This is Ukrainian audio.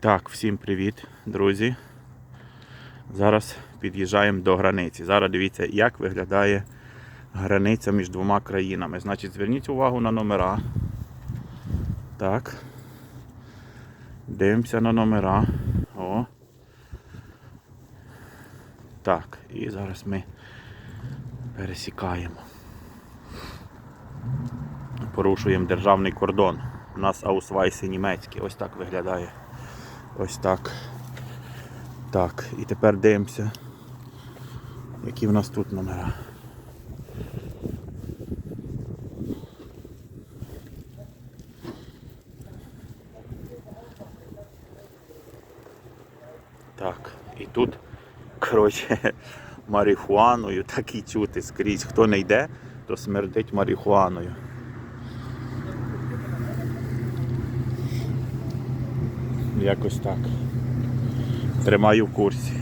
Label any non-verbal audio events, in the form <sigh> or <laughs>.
Так, всім привіт, друзі. Зараз під'їжджаємо до границі. Зараз дивіться, як виглядає границя між двома країнами. Значить, зверніть увагу на номера. Так. Дивимося на номера. О. Так, і зараз ми пересікаємо. Порушуємо державний кордон. У нас аусвайси німецькі. Ось так виглядає. Ось так. Так, і тепер дивимося, які в нас тут номера. Так, і тут, коротше, <laughs> марихуаною так і чути скрізь. Хто не йде, то смердить марихуаною. Якось так. Тримаю в курсі.